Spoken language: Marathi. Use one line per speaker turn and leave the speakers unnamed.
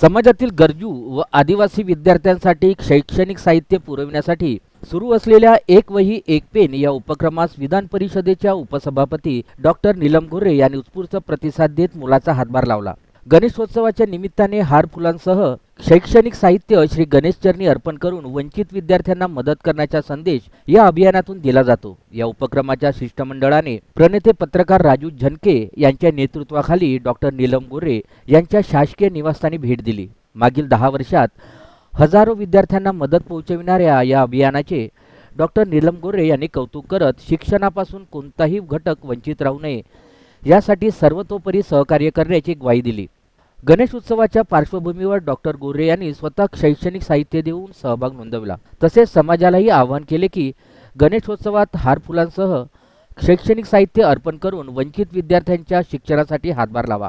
समाजातील गरजू व आदिवासी विद्यार्थ्यांसाठी शैक्षणिक साहित्य पुरविण्यासाठी सुरू असलेल्या एक वही एक पेन या उपक्रमास विधान परिषदेच्या उपसभापती डॉक्टर नीलम गोरे यांनी उत्स्फूर्त प्रतिसाद देत मुलाचा हातभार लावला. गणेशोत्सवाच्या निमित्ताने हार फुलांसह शैक्षणिक साहित्य श्री गणेश चरणी अर्पण करून वंचित विद्यार्थ्यांना मदत करण्याचा संदेश या अभियानातून दिला जातो. या उपक्रमाच्या शिष्टमंडळाने प्रणेते पत्रकार राजू झनके यांच्या नेतृत्वाखाली डॉक्टर नीलम गोरे यांच्या शासकीय निवासस्थानी भेट दिली. मागील दहा वर्षात हजारो विद्यार्थ्यांना मदत पोहोचविणाऱ्या या अभियानाचे डॉक्टर नीलम गोरे यांनी कौतुक करत शिक्षणापासून कोणताही घटक वंचित राहू नये यासाठी सर्वतोपरी सहकार्य करण्याची ग्वाही दिली. गणेश उत्सवाच्या पार्श्वभूमीवर डॉक्टर गोरे यांनी स्वतः शैक्षणिक साहित्य देऊन सहभाग नोंदवला. तसेच समाजालाही आवाहन केले की गणेशोत्सवात हार फुलांसह शैक्षणिक साहित्य अर्पण करून वंचित विद्यार्थ्यांच्या शिक्षणासाठी हातभार लावा.